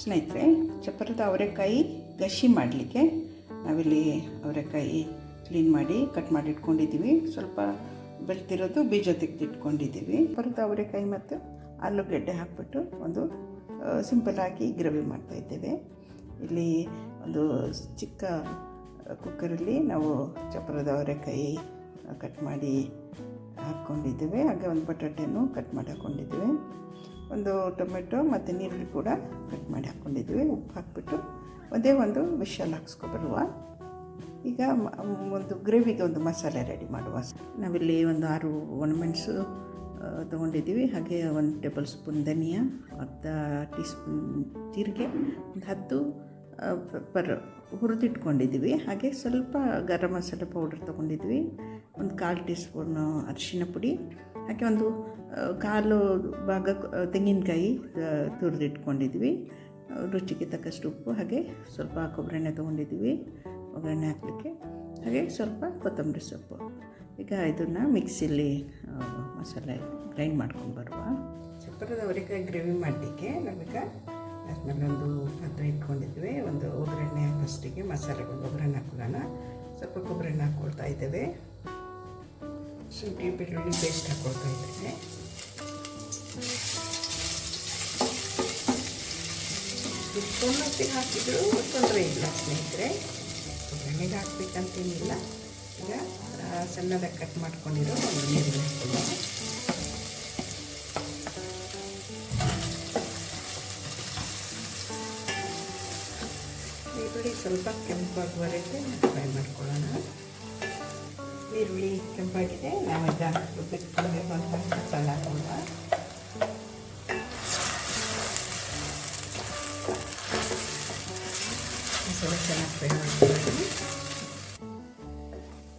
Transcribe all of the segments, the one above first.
ಸ್ನೇಹಿತರೆ ಚಪ್ಪರದ ಅವರೆಕಾಯಿ ಗಶಿ ಮಾಡಲಿಕ್ಕೆ ನಾವಿಲ್ಲಿ ಅವರೆಕಾಯಿ ಕ್ಲೀನ್ ಮಾಡಿ ಕಟ್ ಮಾಡಿ ಇಟ್ಕೊಂಡಿದ್ದೀವಿ. ಸ್ವಲ್ಪ ಬೆಳ್ತಿರೋದು ಬೀಜ ತೆಗೆದಿಟ್ಕೊಂಡಿದ್ದೀವಿ. ಚಪ್ಪರದ ಅವರೆಕಾಯಿ ಮತ್ತು ಆಲೂಗಡ್ಡೆ ಹಾಕ್ಬಿಟ್ಟು ಒಂದು ಸಿಂಪಲ್ಲಾಗಿ ಗ್ರೇವಿ ಮಾಡ್ತಾಯಿದ್ದೇವೆ ಇಲ್ಲಿ ಒಂದು ಚಿಕ್ಕ ಕುಕ್ಕರಲ್ಲಿ ನಾವು ಚಪ್ಪರದ ಅವರೆಕಾಯಿ ಕಟ್ ಮಾಡಿ ಹಾಕ್ಕೊಂಡಿದ್ದೇವೆ. ಹಾಗೆ ಒಂದು ಬಟಾಟೆನೂ ಕಟ್ ಮಾಡಿ ಹಾಕ್ಕೊಂಡಿದ್ದೇವೆ. ಒಂದು ಟೊಮೆಟೊ ಮತ್ತು ನೀರುಳ್ಳಿ ಕೂಡ ಕಟ್ ಮಾಡಿ ಹಾಕ್ಕೊಂಡಿದ್ದೀವಿ ಉಪ್ಪು ಹಾಕ್ಬಿಟ್ಟು ಒಂದೇ ಒಂದು ವಿಷಲ್ ಹಾಕ್ಸ್ಕೊಬರುವ. ಈಗ ಒಂದು ಗ್ರೇವಿಗೆ ಒಂದು ಮಸಾಲೆ ರೆಡಿ ಮಾಡುವ. ನಾವಿಲ್ಲಿ ಒಂದು ಆರು ಒಣಮೆಣಸು ತೊಗೊಂಡಿದ್ದೀವಿ. ಹಾಗೆ ಒಂದು ಟೇಬಲ್ ಸ್ಪೂನ್ ಧನಿಯಾ, ಅರ್ಧ ಟೀ ಸ್ಪೂನ್ ಜೀರಿಗೆ, ಒಂದು ಹತ್ತು ಪೆಪ್ಪರ್ ಹುರಿದಿಟ್ಕೊಂಡಿದ್ದೀವಿ. ಹಾಗೆ ಸ್ವಲ್ಪ ಗರಂ ಮಸಾಲೆ ಪೌಡರ್ ತೊಗೊಂಡಿದ್ವಿ. ಒಂದು ಕಾಲು ಟೀ ಸ್ಪೂನು ಅರಿಶಿನ ಪುಡಿ, ಹಾಗೆ ಒಂದು ಕಾಲು ಭಾಗ ತೆಂಗಿನಕಾಯಿ ತುರಿದಿಟ್ಕೊಂಡಿದ್ವಿ. ರುಚಿಗೆ ತಕ್ಕಷ್ಟು ಉಪ್ಪು, ಹಾಗೆ ಸ್ವಲ್ಪ ಕೊಬ್ಬರಿಣ್ಣೆ ತೊಗೊಂಡಿದ್ವಿ ಒಗ್ಗರಣೆ ಹಾಕಲಿಕ್ಕೆ. ಹಾಗೆ ಸ್ವಲ್ಪ ಕೊತ್ತಂಬರಿ ಸೊಪ್ಪು. ಈಗ ಇದನ್ನು ಮಿಕ್ಸಿಲಿ ಮಸಾಲೆ ಗ್ರೈಂಡ್ ಮಾಡ್ಕೊಂಡು ಬರುವ. ಚಪ್ಪರದ ಅವರೆಕಾಯಿ ಗ್ರೇವಿ ಮಾಡಲಿಕ್ಕೆ ನಾವೀಗ ಆದ್ಮೇಲೆ ಒಂದು ಪಾತ್ರೆ ಇಟ್ಕೊಂಡಿದ್ವಿ. ಒಂದು ಒಗ್ಗರಣೆ ಫಸ್ಟಿಗೆ ಮಸಾಲೆಗೆ ಒಂದು ಒಗ್ಗರಣೆ ಹಾಕೊಳ್ಳೋಣ. ಸ್ವಲ್ಪ ಕೊಬ್ಬರಿ ಎಣ್ಣೆ ಹಾಕ್ಕೊಳ್ತಾ ಇದ್ದೇವೆ. ಶುಂಠಿ, ಬೆಳ್ಳುಳ್ಳಿ ಪೇಸ್ಟ್ ಹಾಕ್ಕೊಳ್ತಾ ಇದ್ದೇವೆ. ಹಾಕಿದ್ರು ತೊಂದರೆ ಇಲ್ಲ ಸ್ನೇಹಿತರೆ. ಒಗ್ಗರಣೆಗೆ ಹಾಕ್ಬೇಕಂತೇನಿಲ್ಲ. ಈಗ ಸಣ್ಣದಾಗಿ ಕಟ್ ಮಾಡ್ಕೊಂಡಿರೋ ಒಂದು ನೀರು ಹಾಕೊಳ್ಳೋಣ. ಈರುಳ್ಳಿ ಸ್ವಲ್ಪ ಕೆಂಪಾಗುವವರೆಗೆ ಫ್ರೈ ಮಾಡ್ಕೊಳ್ಳೋಣ. ಈರುಳ್ಳಿ ಕೆಂಪಾಗಿದೆ ನಾವೀಗ ರುಬ್ಬಿಟ್ಕೊಂಡಿರುವಂಥ ಮಸಾಲ ಹಾಕೋಣ. ಮಸಾಲೆ ಚೆನ್ನಾಗಿ ಫ್ರೈ ಮಾಡ್ಕೊಳ್ಳಿ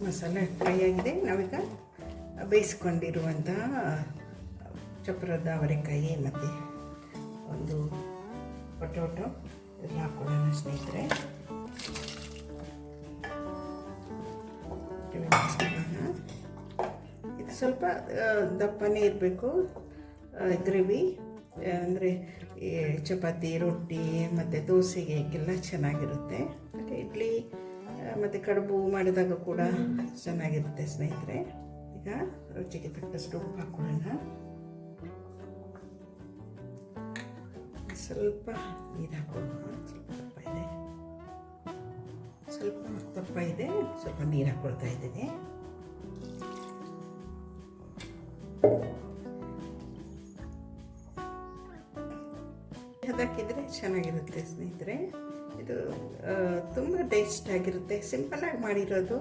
ಮಸಾಲೆ ಫ್ರೈ ಆಗಿದೆ. ನಾವೀಗ ಬೇಯಿಸ್ಕೊಂಡಿರುವಂತಹ ಚಪ್ರದ ಅವರೆಕಾಯಿ ಮತ್ತು ಒಂದು ಪೊಟೊಟೊ. ಎಲ್ಲ ಹಾಕೊಳ್ಳೋಣ ಸ್ನೇಹಿತರೆ ಇದು ಹಾಕ್ಕೊಳ್ಳೋಣ. ಸ್ವಲ್ಪ ದಪ್ಪನೇ ಇರಬೇಕು ಗ್ರೇವಿ ಅಂದರೆ ಈ ಚಪಾತಿ ರೊಟ್ಟಿ ಮತ್ತು ದೋಸೆಗೆ ಎಲ್ಲ ಚೆನ್ನಾಗಿರುತ್ತೆ. ಮತ್ತು ಇಡ್ಲಿ ಮತ್ತು ಕಡುಬು ಮಾಡಿದಾಗ ಕೂಡ ಚೆನ್ನಾಗಿರುತ್ತೆ ಸ್ನೇಹಿತರೆ. ಈಗ ರುಚಿಗೆ ತಕ್ಕಷ್ಟು ಉಪ್ಪು ಹಾಕೊಳ್ಳೋಣ. ಸ್ವಲ್ಪ ನೀರು ಹಾಕೊಂಡು ಸ್ವಲ್ಪ ದಪ್ಪ ಇದೆ. ಸ್ವಲ್ಪ ದಪ್ಪ ಇದೆ, ಸ್ವಲ್ಪ ನೀರು ಹಾಕೊಳ್ತಾ ಇದ್ದೀನಿ. ಅದಕ್ಕಿದ್ರೆ ಚೆನ್ನಾಗಿರುತ್ತೆ ಸ್ನೇಹಿತರೆ. ಇದು ತುಂಬ ಟೇಸ್ಟ್ ಆಗಿರುತ್ತೆ. ಸಿಂಪಲ್ಲಾಗಿ ಮಾಡಿರೋದು.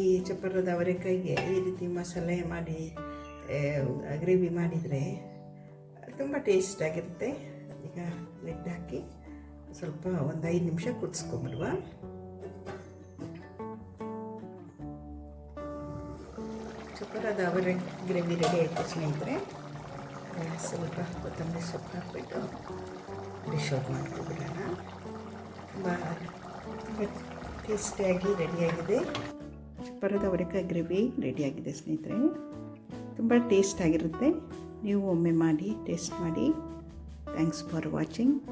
ಈ ಚಪ್ಪರದ ಅವರೆಕಾಯಿಗೆ ಈ ರೀತಿ ಮಸಾಲೆ ಮಾಡಿ ಗ್ರೇವಿ ಮಾಡಿದರೆ ತುಂಬ ಟೇಸ್ಟ್ ಆಗಿರುತ್ತೆ. ಈಗ ಲಿಡ್ ಹಾಕಿ ಸ್ವಲ್ಪ ಒಂದು ಐದು ನಿಮಿಷ ಕುದಿಸ್ಕೊಂಬಿಡುವ ಚಪ್ಪರದ ಅವರೆ ಗ್ರೇವಿ ರೆಡಿ ಆಯಿತು ಸ್ನೇಹಿತರೆ. ಸ್ವಲ್ಪ ಕೊತ್ತಂಬರಿ ಸೊಪ್ಪು ಹಾಕ್ಬಿಟ್ಟು ಡಿಶ್ ಔಟ್ ಮಾಡ್ಕೊಬಿಡೋಣ ತುಂಬ ತುಂಬ ಟೇಸ್ಟಿಯಾಗಿ ರೆಡಿಯಾಗಿದೆ ಚಪ್ಪರದ ಅವರೆಕಾಯಿ ಗ್ರೇವಿ ರೆಡಿಯಾಗಿದೆ ಸ್ನೇಹಿತರೆ. ತುಂಬ ಟೇಸ್ಟ್ ಆಗಿರುತ್ತೆ. ನೀವು ಒಮ್ಮೆ ಮಾಡಿ ಟೇಸ್ಟ್ ಮಾಡಿ. Thanks for watching